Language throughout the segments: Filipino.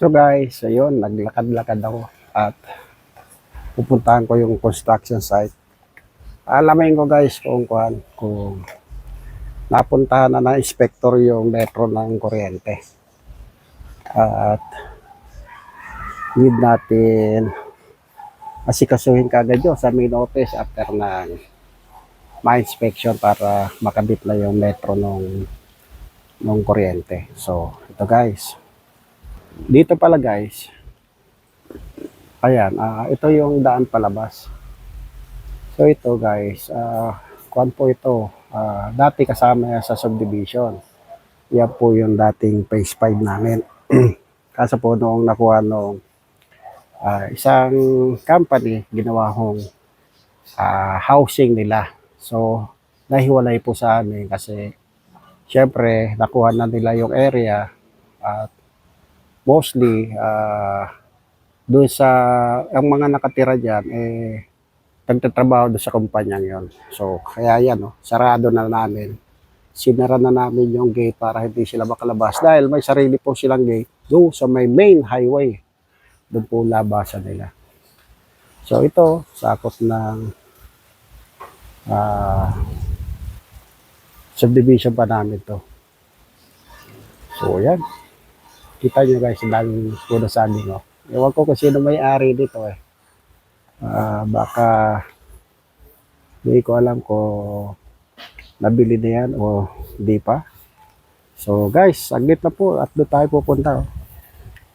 So guys, ayun, naglakad-lakad ako at pupuntahan ko yung construction site. Alamin ko guys kung kuan, kung napuntahan na na inspector yung metro ng kuryente. At need natin asikasuhin kagad yun sa main office after ng ma-inspection para makabit na yung metro nung nung kuryente. So, ito guys. Dito pala guys. Ayan, ah, ito yung daan palabas. So ito guys, ah, kuan po ito. Ah, dati kasama sa subdivision. Yan po yung dating phase 5 namin. Kaso po noong nakuha nung ah, isang company, ginawa hong ah, housing nila. So, nahiwalay po sa amin kasi syempre nakuha na nila yung area at mostly ah doon sa ang mga nakatira diyan eh nagtatrabaho doon sa kumpanyang yon. So kaya yan no, sarado na namin. Sinara na namin yung gate para hindi sila makalabas dahil may sarili po silang gate doon sa may main highway. Doon po labasan nila. So ito, sakop ng ah subdivision pa namin to. So, yan. Kita nyo guys, daming puno saging, oh. Ewan ko kung sino may-ari dito, eh. Ah, baka, hindi ko alam kung nabili na yan o hindi pa. So, guys, saglit na po at doon tayo pupunta, oh.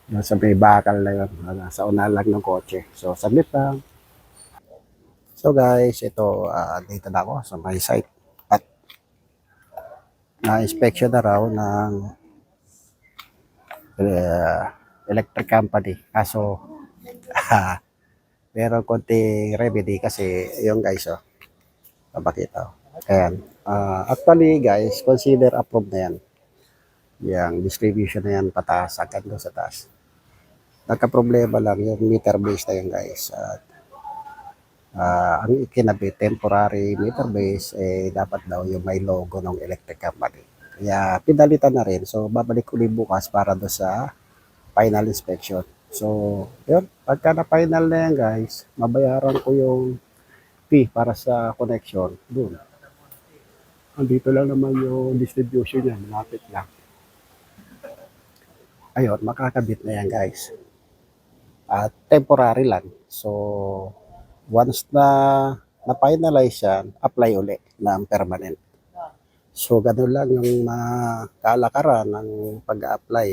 Nasa may bakal na yun, sa unalag ng kotse. So, saglit lang. So, guys, ito, ah, dito na ako sa my site. At na-inspection na raw ng uh, electric company. Kaso, meron konting remedy kasi yung guys, oh, papakita. Oh. Ayan. Ah, actually, guys, consider approved na yan. Yung distribution na yan pataas, hanggang doon sa taas. Nagka-problema lang yung meter base na yan, guys. At ah, ang ikinabit, temporary meter base, eh, dapat daw yung may logo ng electric company. Kaya pinalitan na rin. So, babalik ulit bukas para do sa final inspection. So, yun. Pagka na-final na yan, guys, mabayaran ko yung fee para sa connection. Doon. Andito lang naman yung distribution niya. Malapit lang. Ayun, makakabit na yan, guys. At temporary lang. So, once na na-finalize yan, apply uli ng permanent. So, ganun lang yung mga kalakaran ng pag-apply.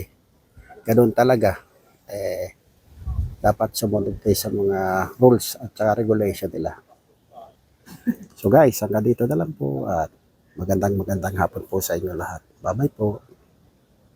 Ganun talaga. Eh, dapat sumunod kayo sa mga rules at saka regulation nila. So guys, hanggang dito na lang po at magandang magandang hapon po sa inyo lahat. Bye-bye po.